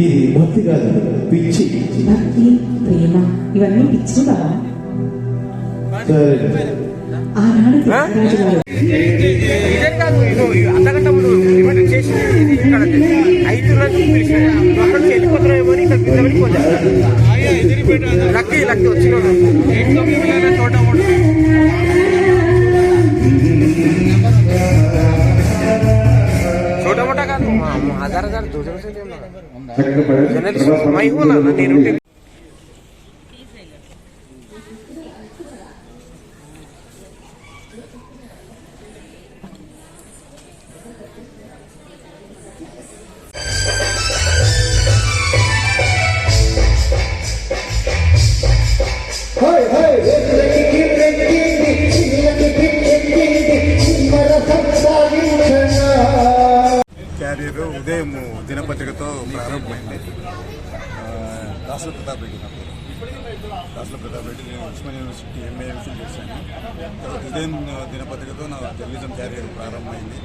ఇది భక్తి కాదు పిచ్చి. భక్తి ప్రేమ ఇవన్నీ పిచ్చి బాబా ఆనాడు అంతకంటే ముందు చేసి ఐదు లక్కీ లక్కీ వచ్చిన చోట हजार हजार దూరం జనరల్ మై హోనా నేను ఉదయం దినపత్రికతో ప్రారంభమైంది. ఆ, దాసల ప్రతాప్ రెడ్డి నా పేరు. దాసల ప్రతాప్ రెడ్డి నేను ఉస్మాన్ యూనివర్సిటీ ఎంఏ ఎంఫిల్ చేశాను. తర్వాత ఉదయం దినపత్రికతో నా జర్నలిజం క్యారియర్ ప్రారంభమైంది.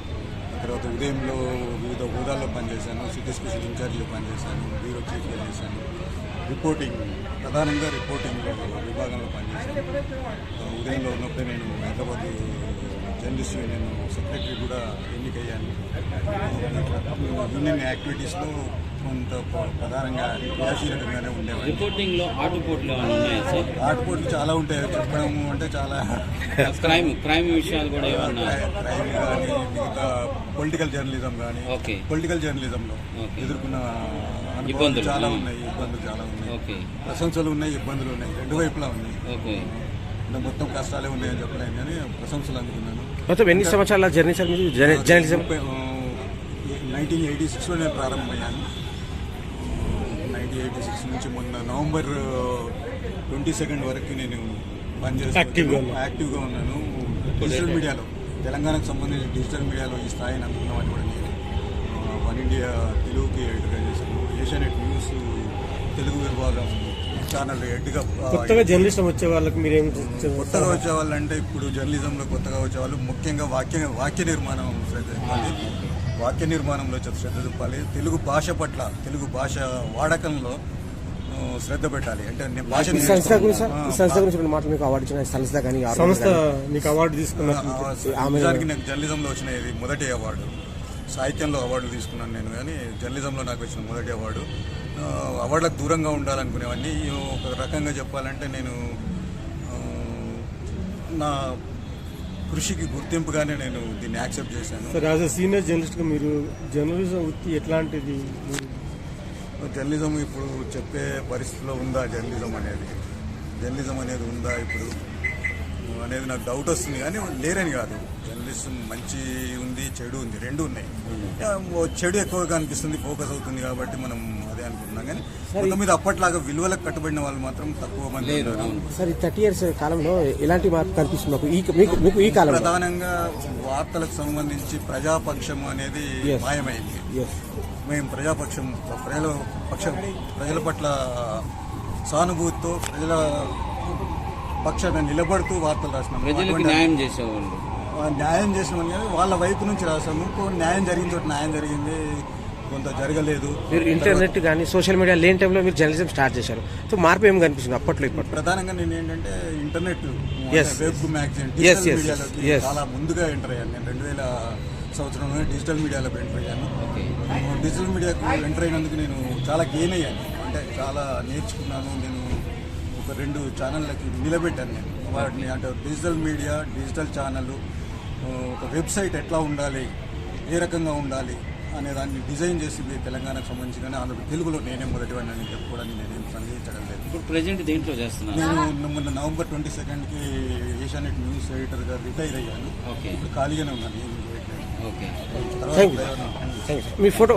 ఆ తర్వాత ఉదయంలో వివిధ హోదాల్లో పనిచేశాను సిటీ స్పెషల్ ఇన్ఛార్జ్లో పనిచేశాను బ్యూరో చీఫ్గా చేశాను. రిపోర్టింగ్ ప్రధానంగా రిపోర్టింగ్ విభాగంలో పనిచేశాను. ఉదయంలో ఉన్నప్పుడే నేను హైదరాబాద్ జర్నలిస్ట్ యూనియన్ సెక్రటరీ కూడా ఎన్నికయ్యాను. యూనియన్ యాక్టివిటీస్లో కొంత ప్ర- ప్రధానంగా క్రియాశీలకంగానే ఉండేవాడిని రిపోర్టింగ్లో ఆటుపోట్లు చాలా ఉంటాయి. చెప్పడం అంటే చాలా క్రైమ్ క్రైమ్ విషయాలు కూడా ఏమన్నా క్రైమ్ కానీ మిగతా పొలిటికల్ జర్నలిజం కానీ ఓకే. పొలిటికల్ జర్నలిజంలో. ఎదుర్కొన్న అనుభవాలు ఇబ్బందులు. చాలా. ఉన్నాయి. ఇబ్బందులు చాలా ఉన్నాయి. ఓకే. ప్రశంసలు ఉన్నాయి ఇబ్బందులు ఉన్నాయి. రెండు వైపులా ఉన్నాయి. మొత్తం కష్టాలే ఉన్నాయని చెప్పలేను కానీ ప్రశంసలు అందుకున్నాను. మొత్తం ఎన్ని సంవత్సరాల జర్నీ సార్ మీరు జర్నలిజం? నైన్టీన్ ఎయిటీ సిక్స్లో నేను ప్రారంభమయ్యాను. నైన్టీన్ ఎయిటీ సిక్స్ నుంచి మొన్న నవంబర్ ట్వంటీ సెకండ్ వరకు నేను పనిచేస్తాను యాక్టివ్గా ఉన్నా. యాక్టివ్గా ఉన్నాను. డిజిటల్ మీడియాలో తెలంగాణకు సంబంధించి డిజిటల్ మీడియాలో ఈ స్థాయిని అందుకున్నామని కూడా నేను. వన్ ఇండియా తెలుగుకి ఎడిట్గా చేశాను. ఏషియానెట్ న్యూస్ తెలుగు విభాగం ఛానల్ హెడ్గా ఆ, కొత్తగా జర్నలిస్టం వచ్చే వాళ్ళకి మీరేం? కొత్తగా వచ్చే వాళ్ళంటే ఇప్పుడు జర్నలిజంలో కొత్తగా వచ్చే వాళ్ళు ముఖ్యంగా వాక్య వాక్య నిర్మాణం వాక్య నిర్మాణంలో శ్రద్ధ చూపాలి. తెలుగు భాష పట్ల తెలుగు భాష వాడకంలో శ్రద్ధ పెట్టాలి. అంటే నేను భాష సంస్థ గురించి సంస్థ మీకు అవార్డు ఇచ్చిన సంస్థ కానీ ఆ సంస్థ కానీ. మీకు అవార్డు తీసుకున్న ఆ, నిజానికి నాకు జర్నలిజంలో వచ్చిన ఇది మొదటి అవార్డు సాహిత్యంలో అవార్డు తీసుకున్నాను నేను కానీ జర్నలిజంలో నాకు వచ్చిన మొదటి అవార్డు అవార్డులకు దూరంగా ఉండాలనుకునేవన్నీ ఒక రకంగా చెప్పాలంటే నేను నా కృషికి గుర్తింపుగానే నేను దీన్ని యాక్సెప్ట్ చేశాను. సార్ యాజ్ అ సీనియర్ జర్నలిస్ట్గా మీరు జర్నలిజం వృత్తి ఎట్లాంటిది? జర్నలిజం ఇప్పుడు చెప్పే పరిస్థితిలో ఉందా జర్నలిజం అనేది? జర్నలిజం అనేది ఉందా ఇప్పుడు? అనేది నాకు డౌట్ వస్తుంది కానీ లేరని కాదు. జర్నలిజం మంచి ఉంది చెడు ఉంది రెండు ఉన్నాయి. ఓ చెడు ఎక్కువగా అనిపిస్తుంది ఫోకస్ అవుతుంది కాబట్టి మనం అదే అనుకుంటున్నాం కానీ మొత్తం మీద అప్పట్లాగా విలువలకు కట్టుబడిన వాళ్ళు మాత్రం తక్కువ మంది. సార్ ఈ థర్టీ ఇయర్స్ కాలంలో ఎలాంటి మార్పు కనిపిస్తుంది ఈ కాలంలో? ప్రధానంగా వార్తలకు సంబంధించి ప్రజాపక్షం అనేది. మాయమైంది. మేము ప్రజాపక్షం ప్రజల పక్షం ప్రజల పట్ల సానుభూతితో ప్రజల పక్షాన నిలబడుతూ వార్తలు ప్రజలకు అటువంటి- న్యాయం చేసేవాళ్ళు. న్యాయం చేసినామని కానీ వాళ్ళ వైపు నుంచి రాసాము ఇంకో న్యాయం జరిగిన చోట న్యాయం జరిగింది. కొంత జరగలేదు. మీరు ఇంటర్నెట్ కానీ సోషల్ మీడియా లేని టైంలో మీరు జర్నలిజం స్టార్ట్ చేశారు. సో మార్పు ఏం కనిపిస్తుంది అప్పట్లో ఇప్పట్లో? ప్రధానంగా నేను ఏంటంటే ఇంటర్నెట్. Web magazine. చాలా ముందుగా ఎంటర్ అయ్యాను. నేను రెండు వేల సంవత్సరంలోనే డిజిటల్ మీడియాలోకి ఎంటర్ అయ్యాను. డిజిటల్ మీడియాకు ఎంటర్ అయినందుకు నేను చాలా గెయిన్ అయ్యాను. అంటే చాలా నేర్చుకున్నాను. నేను ఒక రెండు ఛానళ్ళకి నిలబెట్టాను నేను. వాటిని అంటే డిజిటల్ మీడియా డిజిటల్ ఛానల్ ఒక వెబ్సైట్ ఎట్లా ఉండాలి ఏ రకంగా ఉండాలి అనే దాన్ని డిజైన్ చేసి మీ తెలంగాణకు సంబంధించి కానీ ఆంధ్ర తెలుగులో నేనే మొదటివాడిని అని చెప్పుకోవడానికి నేనేం సందేహించడం లేదు. ఇప్పుడు ప్రెసెంట్ దేంట్లో చేస్తున్నారు? నేను మొన్న నవంబర్ ట్వంటీ సెకండ్కి ఏషియానెట్ న్యూస్ ఎడిటర్గా రిటైర్ అయ్యాను. ఓకే. ఇప్పుడు ఖాళీగానే ఉన్నాను ఓకే. మీ ఫోటో